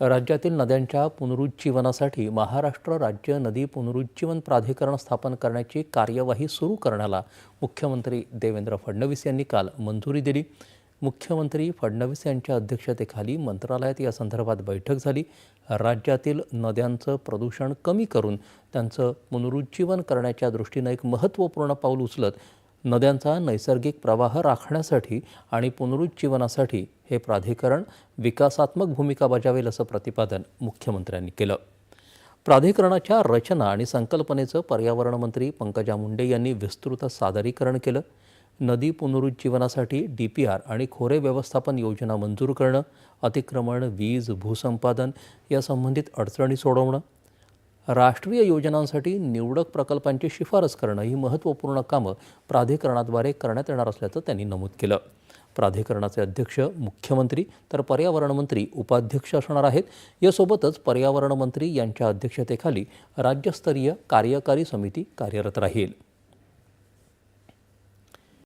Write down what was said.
राज्यातील नद्यांच्या पुनरुज्जीवनासाठी महाराष्ट्र राज्य नदी पुनरुज्जीवन प्राधिकरण स्थापन करण्याची कार्यवाही सुरू करण्याला मुख्यमंत्री देवेंद्र फडणवीस यांनी काल मंजुरी दिली. मुख्यमंत्री फडणवीस यांच्या अध्यक्षतेखाली मंत्रालयात या संदर्भात बैठक झाली. राज्यातील नद्यांचं प्रदूषण कमी करून त्यांचं पुनरुज्जीवन करण्याच्या दृष्टीनं एक महत्त्वपूर्ण पाऊल उचलत नद्यांचा नैसर्गिक प्रवाह राखण्यासाठी आणि पुनरुज्जीवनासाठी हे प्राधिकरण विकासात्मक भूमिका बजावेल असं प्रतिपादन मुख्यमंत्र्यांनी केलं. प्राधिकरणाच्या रचना आणि संकल्पनेचं पर्यावरण मंत्री पंकजा मुंडे यांनी विस्तृत सादरीकरण केलं. नदी पुनरुज्जीवनासाठी डी पी आर आणि खोरे व्यवस्थापन योजना मंजूर करणं अतिक्रमण वीज भूसंपादन या संबंधित अडचणी सोडवणं राष्ट्रीय योजनांसाठी निवडक प्रकल्पांची शिफारस करणं ही महत्त्वपूर्ण कामं प्राधिकरणाद्वारे करण्यात येणार असल्याचं त्यांनी नमूद केलं. प्राधिकरणाचे अध्यक्ष मुख्यमंत्री तर पर्यावरण मंत्री उपाध्यक्ष असणार आहेत. यासोबतच पर्यावरण मंत्री यांच्या अध्यक्षतेखाली राज्यस्तरीय कार्यकारी समिती कार्यरत राहील.